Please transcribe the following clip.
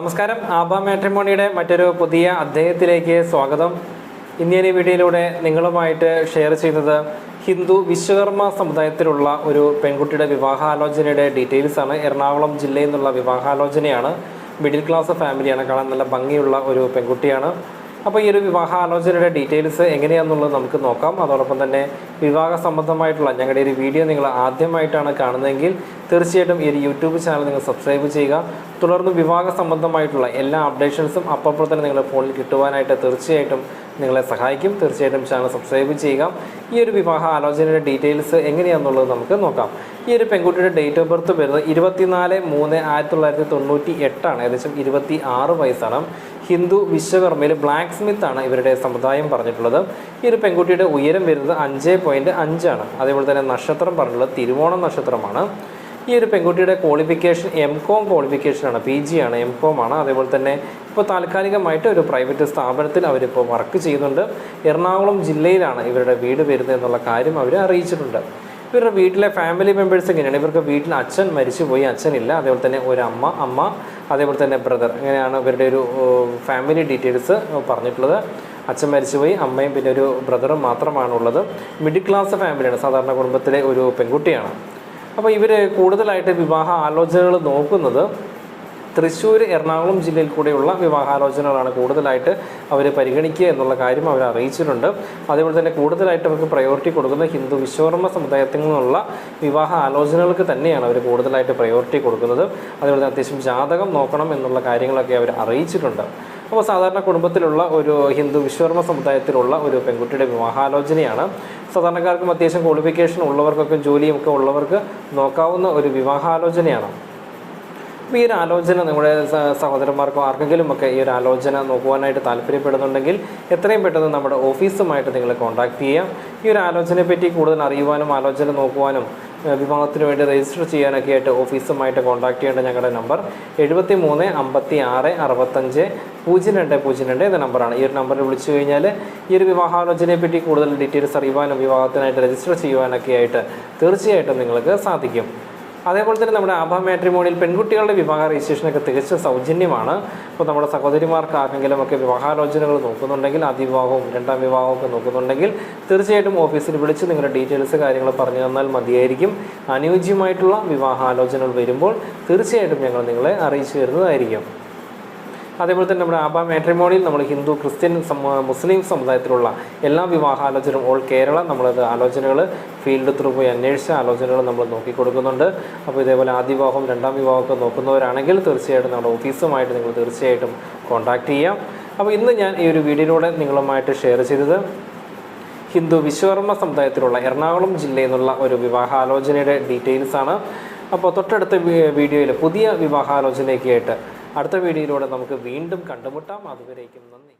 നമസ്കാരം. ആബ മാട്രിമോണിയുടെ മറ്റൊരു പുതിയ അദ്ദേഹത്തിലേക്ക് സ്വാഗതം. ഇന്ത്യൻ വീഡിയോയിലൂടെ നിങ്ങളുമായിട്ട് ഷെയർ ചെയ്യുന്നത് ഹിന്ദു വിശ്വകർമ്മ സമുദായത്തിലുള്ള ഒരു പെൺകുട്ടിയുടെ വിവാഹാലോചനയുടെ ഡീറ്റെയിൽസ് ആണ്. എറണാകുളം ജില്ലയിൽ നിന്നുള്ള വിവാഹാലോചനയാണ്. മിഡിൽ ക്ലാസ് ഫാമിലിയാണ് കാണാൻ നല്ല ഭംഗിയുള്ള ഒരു പെൺകുട്ടിയാണ്. അപ്പോൾ ഈ ഒരു വിവാഹാലോചനയുടെ ഡീറ്റെയിൽസ് എങ്ങനെയാണെന്നുള്ളത് നമുക്ക് നോക്കാം. അതോടൊപ്പം തന്നെ വിവാഹ സംബന്ധമായിട്ടുള്ള ഞങ്ങളുടെ ഒരു വീഡിയോ നിങ്ങൾ ആദ്യമായിട്ടാണ് കാണുന്നതെങ്കിൽ തീർച്ചയായിട്ടും ഈ ഒരു യൂട്യൂബ് ചാനൽ നിങ്ങൾ സബ്സ്ക്രൈബ് ചെയ്യുക. തുടർന്ന് വിവാഹ സംബന്ധമായിട്ടുള്ള എല്ലാ അപ്ഡേഷൻസും അപ്പോൾ തന്നെ നിങ്ങളുടെ ഫോണിൽ കിട്ടുവാനായിട്ട് തീർച്ചയായിട്ടും നിങ്ങളെ സഹായിക്കും. തീർച്ചയായിട്ടും ചാനൽ സബ്സ്ക്രൈബ് ചെയ്യുക. ഈ ഒരു വിവാഹ ആലോചനയുടെ ഡീറ്റെയിൽസ് എങ്ങനെയാണെന്നുള്ളത് നമുക്ക് നോക്കാം. ഈ ഒരു പെൺകുട്ടിയുടെ ഡേറ്റ് ഓഫ് ബർത്ത് വരുന്നത് ഇരുപത്തിനാല് മൂന്ന് ആയിരത്തി തൊള്ളായിരത്തി തൊണ്ണൂറ്റി എട്ടാണ് ഏകദേശം ഇരുപത്തി ആറ് വയസ്സാണ്. ഹിന്ദു വിശ്വകർമ്മയിൽ ബ്ലാക്ക് സ്മിത്ത് ആണ് ഇവരുടെ സമുദായം പറഞ്ഞിട്ടുള്ളത്. ഈ ഒരു പെൺകുട്ടിയുടെ ഉയരം വരുന്നത് അഞ്ച് പോയിന്റ് അഞ്ചാണ് അതേപോലെ തന്നെ നക്ഷത്രം പറഞ്ഞിട്ടുള്ളത് തിരുവോണം നക്ഷത്രമാണ്. ഈ ഒരു പെൺകുട്ടിയുടെ ക്വാളിഫിക്കേഷൻ എം കോം ക്വാളിഫിക്കേഷനാണ് പി ജി ആണ് എം കോം ആണ്. അതേപോലെ തന്നെ ഇപ്പോൾ താൽക്കാലികമായിട്ട് ഒരു പ്രൈവറ്റ് സ്ഥാപനത്തിൽ അവരിപ്പോൾ വർക്ക് ചെയ്യുന്നുണ്ട്. എറണാകുളം ജില്ലയിലാണ് ഇവരുടെ വീട് വരുന്നത് എന്നുള്ള കാര്യം അവർ അറിയിച്ചിട്ടുണ്ട്. ഇവരുടെ വീട്ടിലെ ഫാമിലി മെമ്പേഴ്സ് എങ്ങനെയാണ്? ഇവർക്ക് വീട്ടിൽ അച്ഛൻ മരിച്ചു പോയി അച്ഛനില്ല അതേപോലെ തന്നെ ഒരു അമ്മ അമ്മ അതേപോലെ തന്നെ ബ്രദർ ഇങ്ങനെയാണ് ഇവരുടെ ഒരു ഫാമിലി ഡീറ്റെയിൽസ് പറഞ്ഞിട്ടുള്ളത്. അച്ഛൻ മരിച്ചുപോയി അമ്മയും പിന്നെ ഒരു ബ്രദറും മാത്രമാണുള്ളത്. മിഡിൽ ക്ലാസ് ഫാമിലിയാണ് സാധാരണ കുടുംബത്തിലെ ഒരു പെൺകുട്ടിയാണ്. അപ്പോൾ ഇവർ കൂടുതലായിട്ട് വിവാഹ ആലോചനകൾ നോക്കുന്നത് തൃശ്ശൂർ എറണാകുളം ജില്ലയിൽ കൂടെയുള്ള വിവാഹാലോചനകളാണ് കൂടുതലായിട്ട് അവർ പരിഗണിക്കുക എന്നുള്ള കാര്യം അവർ അറിയിച്ചിട്ടുണ്ട്. അതേപോലെ തന്നെ കൂടുതലായിട്ട് അവർക്ക് പ്രയോറിറ്റി കൊടുക്കുന്ന ഹിന്ദു വിശ്വകർമ്മ സമുദായത്തിൽ നിന്നുള്ള വിവാഹ ആലോചനകൾക്ക് തന്നെയാണ് അവർ കൂടുതലായിട്ട് പ്രയോറിറ്റി കൊടുക്കുന്നത്. അതേപോലെ തന്നെ അത്യാവശ്യം ജാതകം നോക്കണം എന്നുള്ള കാര്യങ്ങളൊക്കെ അവർ അറിയിച്ചിട്ടുണ്ട്. അപ്പോൾ സാധാരണ കുടുംബത്തിലുള്ള ഒരു ഹിന്ദു വിശ്വകർമ്മ സമുദായത്തിലുള്ള ഒരു പെൺകുട്ടിയുടെ വിവാഹാലോചനയാണ്. സാധാരണക്കാർക്കും അത്യാവശ്യം ക്വാളിഫിക്കേഷൻ ഉള്ളവർക്കൊക്കെ ജോലിയും ഒക്കെ ഉള്ളവർക്ക് നോക്കാവുന്ന ഒരു വിവാഹാലോചനയാണ്. അപ്പോൾ ഈ ഒരു ആലോചന നമ്മുടെ സഹോദരന്മാർക്കോ ആർക്കെങ്കിലും ഒക്കെ ഈ ഒരു ആലോചന നോക്കുവാനായിട്ട് താല്പര്യപ്പെടുന്നുണ്ടെങ്കിൽ എത്രയും പെട്ടെന്ന് നമ്മുടെ ഓഫീസുമായിട്ട് നിങ്ങൾ കോൺടാക്ട് ചെയ്യാം. ഈ ഒരു ആലോചനയെ പറ്റി കൂടുതൽ അറിയുവാനും ആലോചന നോക്കുവാനും വിഭാഗത്തിന് വേണ്ടി രജിസ്റ്റർ ചെയ്യാനൊക്കെ ആയിട്ട് ഓഫീസുമായിട്ട് കോൺടാക്ട് ചെയ്യേണ്ട ഞങ്ങളുടെ നമ്പർ എഴുപത്തി മൂന്ന് അമ്പത്തി ആറ് അറുപത്തഞ്ച് പൂജ്യം രണ്ട് പൂജ്യം രണ്ട് എന്ന നമ്പറാണ്. ഈ ഒരു നമ്പറിൽ വിളിച്ചു കഴിഞ്ഞാൽ ഈ ഒരു വിവാഹാലോചനയെ പറ്റി കൂടുതൽ ഡീറ്റെയിൽസ് അറിയുവാനും വിവാഹത്തിനായിട്ട് രജിസ്റ്റർ ചെയ്യുവാനൊക്കെ ആയിട്ട് തീർച്ചയായിട്ടും നിങ്ങൾക്ക് സാധിക്കും. അതേപോലെ തന്നെ നമ്മുടെ ആഭ മാട്രിമോണിയിൽ പെൺകുട്ടികളുടെ വിവാഹ രജിസ്ട്രേഷനൊക്കെ തികച്ചും സൗജന്യമാണ്. അപ്പോൾ നമ്മുടെ സഹോദരിമാർക്ക് ആർക്കെങ്കിലും ഒക്കെ വിവാഹാലോചനകൾ നോക്കുന്നുണ്ടെങ്കിൽ ആദ്യ വിവാഹവും രണ്ടാം വിവാഹവും ഒക്കെ നോക്കുന്നുണ്ടെങ്കിൽ തീർച്ചയായിട്ടും ഓഫീസിൽ വിളിച്ച് നിങ്ങളുടെ ഡീറ്റെയിൽസ് കാര്യങ്ങൾ പറഞ്ഞു തന്നാൽ മതിയായിരിക്കും. അനുയോജ്യമായിട്ടുള്ള വിവാഹാലോചനകൾ വരുമ്പോൾ തീർച്ചയായിട്ടും ഞങ്ങൾ നിങ്ങളെ അറിയിച്ചു തരുന്നതായിരിക്കും. അതേപോലെ തന്നെ നമ്മുടെ ആബ മാട്രിമോണിയിൽ നമ്മൾ ഹിന്ദു ക്രിസ്ത്യൻ മുസ്ലിം സമുദായത്തിലുള്ള എല്ലാ വിവാഹാലോചനയും ഓൾ കേരള നമ്മളത് ആലോചനകൾ ഫീൽഡ് ത്രൂ പോയി അന്വേഷിച്ച ആലോചനകൾ നമ്മൾ നോക്കിക്കൊടുക്കുന്നുണ്ട്. അപ്പോൾ ഇതേപോലെ ആദ്യ വിവാഹം രണ്ടാം വിവാഹമൊക്കെ നോക്കുന്നവരാണെങ്കിൽ തീർച്ചയായിട്ടും നമ്മുടെ ഓഫീസുമായിട്ട് നിങ്ങൾ തീർച്ചയായിട്ടും കോൺടാക്റ്റ് ചെയ്യാം. അപ്പോൾ ഇന്ന് ഞാൻ ഈ ഒരു വീഡിയോയിലൂടെ നിങ്ങളുമായിട്ട് ഷെയർ ചെയ്തത് ഹിന്ദു വിശ്വകർമ്മ സമുദായത്തിലുള്ള എറണാകുളം ജില്ലയിൽ നിന്നുള്ള ഒരു വിവാഹാലോചനയുടെ ഡീറ്റെയിൽസ് ആണ് അപ്പോൾ തൊട്ടടുത്ത വീഡിയോയിൽ പുതിയ വിവാഹാലോചനയൊക്കെ ആയിട്ട് അടുത്ത വീഡിയോയിലൂടെ നമുക്ക് വീണ്ടും കണ്ടുമുട്ടാം. അതുവരേക്കും നന്ദി.